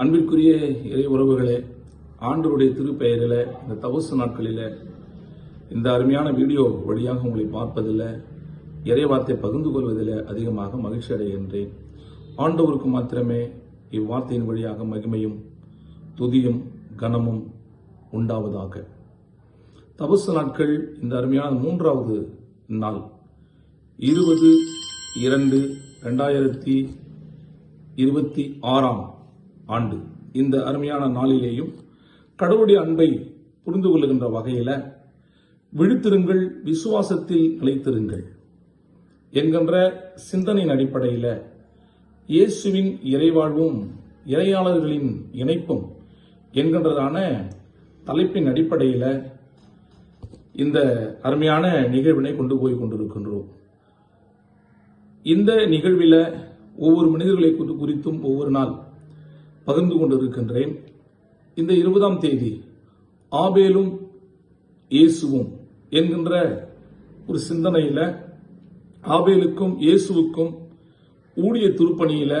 அன்பிற்குரிய இறை உறவுகளே ஆண்டருடைய திருப்பெயரில் இந்த தவசு நாட்களில் இந்த அருமையான வீடியோ வழியாக உங்களை பார்ப்பதில் இறைவார்த்தை பகிர்ந்து கொள்வதில் அதிகமாக மகிழ்ச்சி அடைகின்றேன். ஆண்டவருக்கு மாத்திரமே இவ்வார்த்தையின் வழியாக மகிமையும் துதியும் கனமும் உண்டாவதாக. தபசு நாட்கள் இந்த அருமையான மூன்றாவது நாள். இருபது இரண்டு ரெண்டாயிரத்தி இருபத்தி ஆறாம் ஆண்டு. இந்த அருமையான நாளிலேயும் கடவுளுடைய அன்பை புரிந்து கொள்ளுகின்ற வகையில் விழித்திருங்கள் விசுவாசத்தில் நிலைத்திருங்கள் என்கின்ற சிந்தனையின் அடிப்படையில் இயேசுவின் இறைவாழ்வும் இறையாளர்களின் இணைப்பும் என்கின்றதான தலைப்பின் அடிப்படையில் இந்த அருமையான நிகழ்வினை கொண்டு போய் கொண்டிருக்கின்றோம். இந்த நிகழ்வில் ஒவ்வொரு மனிதர்களை குறித்தும் ஒவ்வொரு நாள் பகிர்ந்து கொண்டிருக்கின்றேன். இந்த இருபதாம் தேதி ஆபேலும் இயேசுவும் என்கின்ற ஒரு சிந்தனையில் ஆபேலுக்கும் இயேசுவுக்கும் ஊழிய திருப்பணியில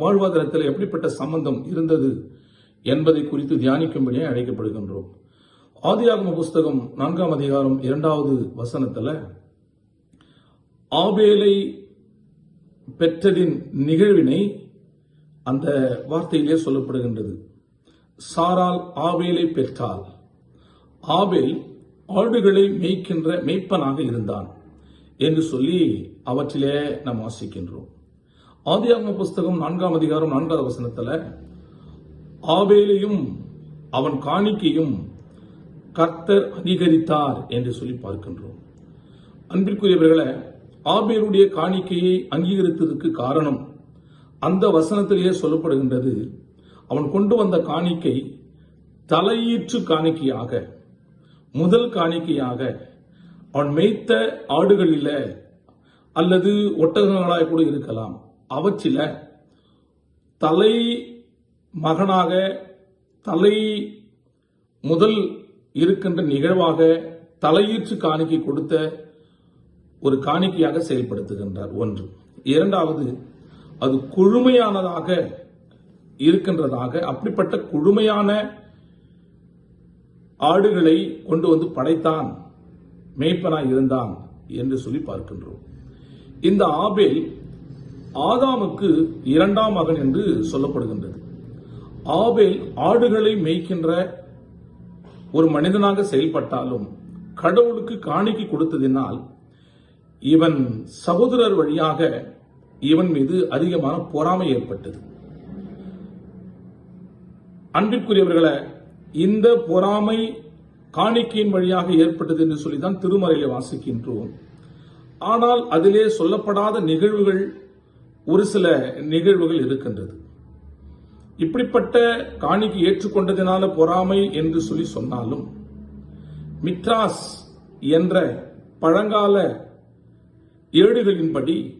வாழ்வாதாரத்தில் எப்படிப்பட்ட சம்பந்தம் இருந்தது என்பதை குறித்து தியானிக்கும்படியே அழைக்கப்படுகின்றோம். ஆதியாகம புஸ்தகம் நான்காம் அதிகாரம் இரண்டாவது வசனத்தில் ஆபேலை பெற்றதின் நிகழ்வினை அந்த வார்த்தையிலே சொல்லப்படுகின்றது. சாரால் ஆவேலை பெற்றால். ஆவேல் ஆடுகளை மேய்க்கின்ற மேய்ப்பனாக இருந்தான் என்று சொல்லி அவற்றிலே நாம் வாசிக்கின்றோம். ஆதியாகம புஸ்தகம் நான்காம் அதிகாரம் நான்காவது வசனத்தில் ஆவேலையும் அவன் காணிக்கையும் கர்த்தர் அங்கீகரித்தார் என்று சொல்லி பார்க்கின்றோம். அன்பிற்குரியவர்களை ஆபேருடைய காணிக்கையை அங்கீகரித்ததற்கு காரணம் அந்த வசனத்திலேயே சொல்லப்படுகின்றது. அவன் கொண்டு வந்த காணிக்கை தலையீற்று காணிக்கையாக முதல் காணிக்கையாக அவன் மேய்த்த ஆடுகளில அல்லது ஒட்டகங்களாய் கூட இருக்கலாம். அவற்றில தலை மகனாக தலை முதல் இருக்கின்ற நிகழ்வாக தலையீற்று காணிக்கை கொடுத்த ஒரு காணிக்கையாக செயல்படுத்துகின்றார் ஒன்று. இரண்டாவது அது குழுமையானதாக இருக்கின்றதாக அப்படிப்பட்ட குழுமையான ஆடுகளை கொண்டு வந்து படைத்தான் மேய்ப்பனாய் இருந்தான் என்று சொல்லி பார்க்கின்றோம். இந்த ஆபேல் ஆதாமுக்கு இரண்டாம் மகன் என்று சொல்லப்படுகின்றது. ஆபேல் ஆடுகளை மேய்க்கின்ற ஒரு மனிதனாக செயல்பட்டாலும் கடவுளுக்கு காணிக்கை கொடுத்ததினால் இவன் சகோதரர் வழியாக இவன் மீது அதிகமான பொறாமை ஏற்பட்டது. அன்பிற்குரியவர்களை இந்த பொறாமை காணிக்கையின் வழியாக ஏற்பட்டது என்று சொல்லிதான் திருமறையில வாசிக்கின்றோம். ஆனால் அதிலே சொல்லப்படாத நிகழ்வுகள் ஒரு சில நிகழ்வுகள் இருக்கின்றது. இப்படிப்பட்ட காணிக்கை ஏற்றுக்கொண்டதினால பொறாமை என்று சொல்லி சொன்னாலும் மிட்ராஸ் என்ற பழங்கால ஏடுகளின்படி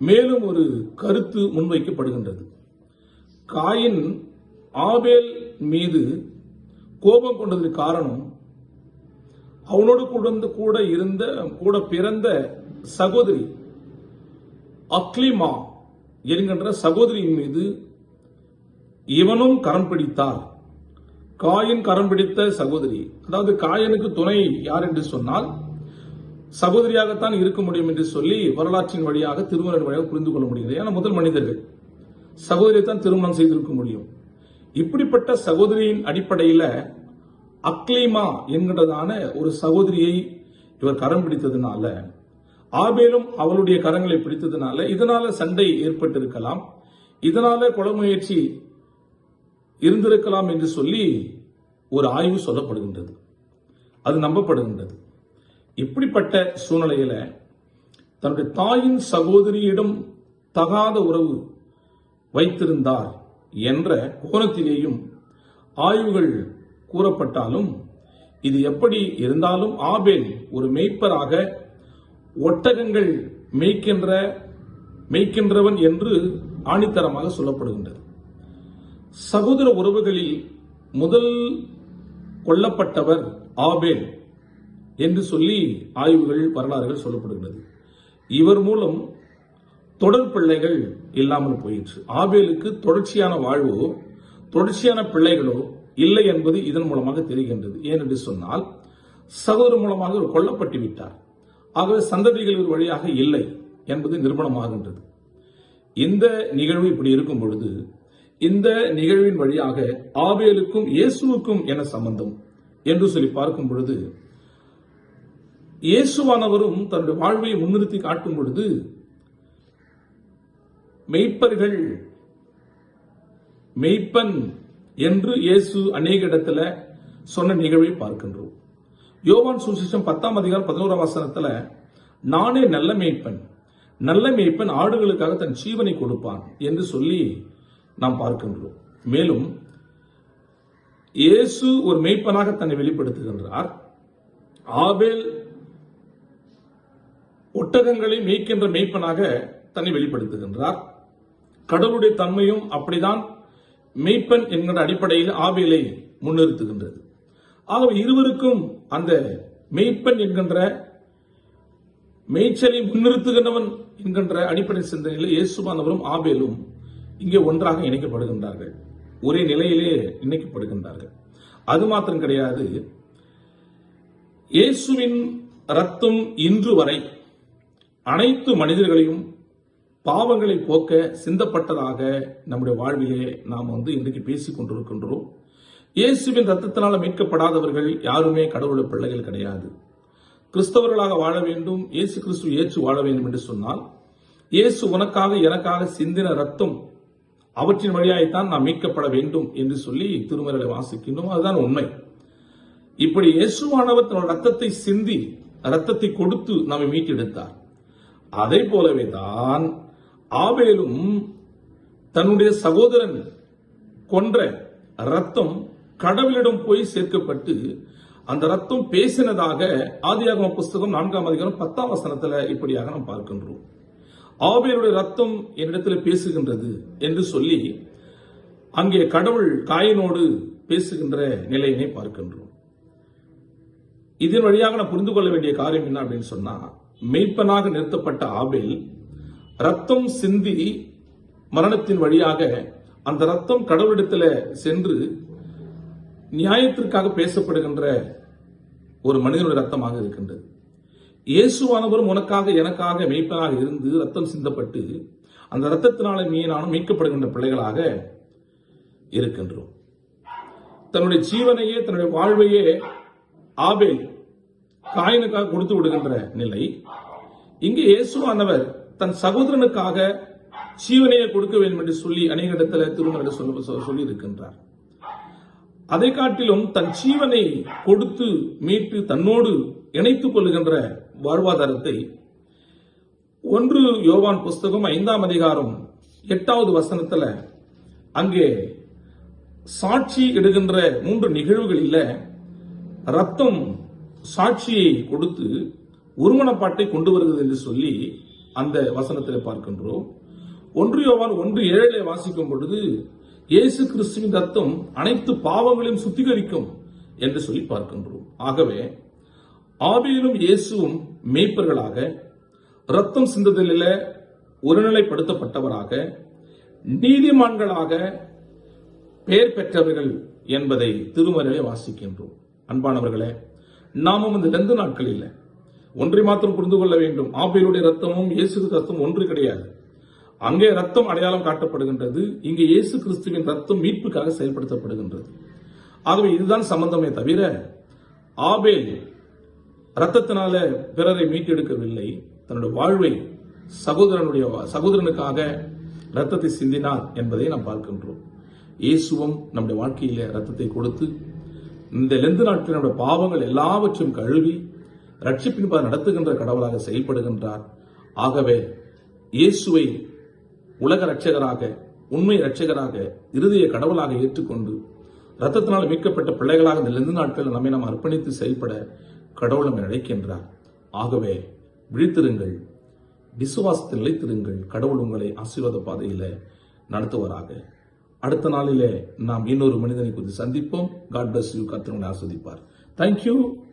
மேலும் ஒரு கருத்து முன்வைக்கப்படுகின்றது. காயின் ஆபேல் மீது கோபம் கொண்டதற்கு காரணம் அவனோடு கூட கூட இருந்த கூட பிறந்த சகோதரி அக்லிமா என்கின்ற சகோதரியின் மீது இவனும் கரம் பிடித்தார். காயின் கரம் பிடித்த சகோதரி அதாவது காயனுக்கு துணை யார் என்று சொன்னால் சகோதரியாகத்தான் இருக்க முடியும் என்று சொல்லி வரலாற்றின் வழியாக திருமணம் வழியாக புரிந்து கொள்ள முடிகிறது. ஏன்னா முதல் மனிதர்கள் சகோதரியை தான் திருமணம் செய்திருக்க முடியும். இப்படிப்பட்ட சகோதரியின் அடிப்படையில் அக்லீமா என்கிறதான ஒரு சகோதரியை இவர் கரம் பிடித்ததுனால ஆபேலும் அவளுடைய கரங்களை பிடித்ததுனால இதனால சண்டை ஏற்பட்டிருக்கலாம். இதனால கொலை முயற்சி இருந்திருக்கலாம் என்று சொல்லி ஒரு ஆய்வு சொல்லப்படுகின்றது. அது நம்பப்படுகின்றது. இப்படிப்பட்ட சூழ்நிலையில தன்னுடைய தாயின் சகோதரியிடம் தகாத உறவு வைத்திருந்தார் என்ற கோணத்திலேயும் ஆய்வுகள் கூறப்பட்டாலும் இது எப்படி இருந்தாலும் ஆபேல் ஒரு மெய்ப்பராக ஒட்டகங்கள் மெய்க்கின்ற மேய்க்கின்றவன் என்று ஆணித்தரமாக சொல்லப்படுகின்றது. சகோதர உறவுகளில் முதல் கொல்லப்பட்டவர் ஆபேல். என்று சொல்லி ஆய்வுகள் வரலாறுகள் சொல்லப்படுகிறது. இவர் மூலம் தொடர் பிள்ளைகள் இல்லாமல் போயிற்று. ஆபேலுக்கு தொடர்ச்சியான வாழ்வோ தொடர்ச்சியான பிள்ளைகளோ இல்லை என்பது இதன் மூலமாக தெரிகின்றது. ஏனென்று சொன்னால் சகோதரர் மூலமாக அவர் கொல்லப்பட்டு விட்டார். ஆகவே சந்ததிகள் ஒரு வழியாக இல்லை என்பது நிரூபணமாகின்றது இந்த நிகழ்வு இப்படி இருக்கும் பொழுது இந்த நிகழ்வின் வழியாக ஆபேலுக்கும் இயேசுவுக்கும் என சம்பந்தம்? என்று சொல்லி பார்க்கும் பொழுது இயேசுவானவரும் தன்னுடைய வாழ்வை முன்னிறுத்தி காட்டும் பொழுது மெய்ப்பர்கள் மெய்ப்பன் என்று இயேசு அநேக இடத்துல சொன்ன நிகழ்வை பார்க்கின்றோம். யோவான் சுசிஷம் பத்தாம் அதிகாரம் பதினோராம் வசனத்துல நானே நல்ல மெய்ப்பன். நல்ல மெய்ப்பன் ஆடுகளுக்காக தன் ஜீவனை கொடுப்பான் என்று சொல்லி நாம் பார்க்கின்றோம். மேலும் இயேசு ஒரு மெய்ப்பனாக தன்னை வெளிப்படுத்துகின்றார். ஆபேல் ஒட்டகங்களை மேய்க்கின்ற மேய்ப்பனாக தன்னை வெளிப்படுத்துகின்றார். கடவுளுடைய தன்மையும் அப்படிதான் மெய்ப்பன் என்கிற அடிப்படையில் ஆவியலை முன்னிறுத்துகின்றது. ஆகவே இருவருக்கும் அந்த மெய்ப்பன் என்கின்ற மேய்ச்சலை முன்னிறுத்துகின்றவன் என்கின்ற அடிப்படை சிந்தனையில் இயேசுவானவரும் ஆபேலும் இங்கே ஒன்றாக இணைக்கப்படுகின்றார்கள். ஒரே நிலையிலே இணைக்கப்படுகின்றார்கள். அது மாத்திரம் கிடையாது. இயேசுவின் ரத்தம் இன்று வரை அனைத்து மனிதர்களையும் பாவங்களை போக்க சிந்தப்பட்டதாக நம்முடைய வாழ்விலே நாம் வந்து இன்றைக்கு பேசிக் கொண்டிருக்கின்றோம். இயேசுவின் ரத்தத்தினால் மீட்கப்படாதவர்கள் யாருமே கடவுளுடைய பிள்ளைகள் கிடையாது. கிறிஸ்தவர்களாக வாழ வேண்டும் இயேசு கிறிஸ்து ஏற்று வாழ வேண்டும் என்று சொன்னால் இயேசு உனக்காக எனக்காக சிந்தின ரத்தம் அவற்றின் வழியாய்த்தான் நாம் மீட்கப்பட வேண்டும் என்று சொல்லி திருமறைகளை வாசிக்கின்றோம். அதுதான் உண்மை. இப்படி இயேசுவானவர் தன்னோட ரத்தத்தை சிந்தி ரத்தத்தை கொடுத்து நம்மை மீட்டெடுத்தார். அதை போலவே தான் ஆபேலும் தன்னுடைய சகோதரன் கொன்ற ரத்தம் கடவுளிடம் போய் சேர்க்கப்பட்டு அந்த ரத்தம் பேசினதாக ஆதியாகம புஸ்தகம் நான்காம் அதிகாரம் பத்தாம் வசனத்துல இப்படியாக நாம் பார்க்கின்றோம். ஆபேலுடைய ரத்தம் என்னிடத்தில் பேசுகின்றது என்று சொல்லி அங்கே கடவுள் காயினோடு பேசுகின்ற நிலையினை பார்க்கின்றோம். இதன் வழியாக நான் புரிந்து கொள்ள வேண்டிய காரியம் என்ன அப்படின்னு சொன்னா மெய்ப்பனாக நிறுத்தப்பட்ட ஆபேல் ரத்தம் சிந்தி மரணத்தின் வழியாக அந்த ரத்தம் கடவுளிடத்தில் சென்று நியாயத்திற்காக பேசப்படுகின்ற ஒரு மனிதனுடைய ரத்தமாக இருக்கின்றது. இயேசுவானவரும் உனக்காக எனக்காக மெய்ப்பனாக இருந்து ரத்தம் சிந்தப்பட்டு அந்த ரத்தத்தினால மீனானும் மீட்கப்படுகின்ற பிள்ளைகளாக இருக்கின்றோம். தன்னுடைய ஜீவனையே தன்னுடைய வாழ்வையே ஆபேல் காயனுக்காக கொடுத்து விடுகின்ற நிலை. இங்கே இயேசுவானவர் தன் சகோதரனுக்காக ஜீவனையை கொடுக்க வேண்டும் என்று சொல்லி அநேக இடத்துல திருமணம் சொல்ல சொல்லி இருக்கின்றார் அதை காட்டிலும் தன் ஜீவனை கொடுத்து மீட்டு தன்னோடு இணைத்துக் கொள்ளுகின்ற வாழ்வாதாரத்தை ஒன்று யோவான் புஸ்தகம் ஐந்தாம் அதிகாரம் எட்டாவது வசனத்துல அங்கே சாட்சி இடுகின்ற மூன்று நிகழ்வுகளில் ரத்தம் சாட்சியை கொடுத்து ஒருமனப்பாட்டை கொண்டு வருகிறது என்று சொல்லி அந்த வசனத்தில் பார்க்கின்றோம். ஒன்று யோவான் ஒன்று ஏழை வாசிக்கும் பொழுது இயேசு கிறிஸ்துவின் ரத்தம் அனைத்து பாவங்களையும் சுத்திகரிக்கும் என்று சொல்லி பார்க்கின்றோம். ஆகவே ஆவியிலும் இயேசுவும் மெய்ப்பர்களாக ரத்தம் சிந்ததில ஒருநிலைப்படுத்தப்பட்டவராக நீதிமான்களாக பெயர் பெற்றவர்கள் என்பதை திருமறையை வாசிக்கின்றோம். அன்பானவர்களே நாமும் இந்த ரெண்டு நாட்களில் ஒன்றை மாத்திரம் புரிந்து கொள்ள வேண்டும். ஆபேலுடைய ரத்தமும் இயேசு ரத்தம் ஒன்று கிடையாது. அங்கே ரத்தம் அடையாளம் காட்டப்படுகின்றது. இங்கே இயேசு கிறிஸ்துவின் ரத்தம் மீட்புக்காக செயல்படுத்தப்படுகின்றது. ஆகவே இதுதான் சம்பந்தமே தவிர ஆபேல் ரத்தத்தினால பிறரை மீட்டெடுக்கவில்லை. தன்னுடைய வாழ்வை சகோதரனுடைய சகோதரனுக்காக ரத்தத்தை சிந்தினார் என்பதை நாம் பார்க்கின்றோம். இயேசுவும் நம்முடைய வாழ்க்கையில ரத்தத்தை கொடுத்து இந்த லெந்து நாட்கள் நம்முடைய பாவங்கள் எல்லாவற்றையும் கழுவி ரட்சிப்பின் பாதை நடத்துகின்ற கடவுளாக செயல்படுகின்றார். ஆகவே இயேசுவை உலக ரட்சகராக உண்மை ரட்சகராக இறுதிய கடவுளாக ஏற்றுக்கொண்டு ரத்தத்தினால் மீட்கப்பட்ட பிள்ளைகளாக இந்த லெந்து நாட்களில் நம்மை நாம் அர்ப்பணித்து செயல்பட கடவுள் நம்மை அழைக்கின்றார். ஆகவே விழித்திருங்கள் விசுவாசத்தில் நிலைத்திருங்கள். கடவுள் உங்களை ஆசீர்வாத பாதையில் நடத்துவராக. அடுத்த நாளிலே நாம் இன்னொரு மனிதனை குறித்து சந்திப்போம். காட் பிளஸ் யூ கத்திரங்களை ஆஸ்வதிப்பார். Thank you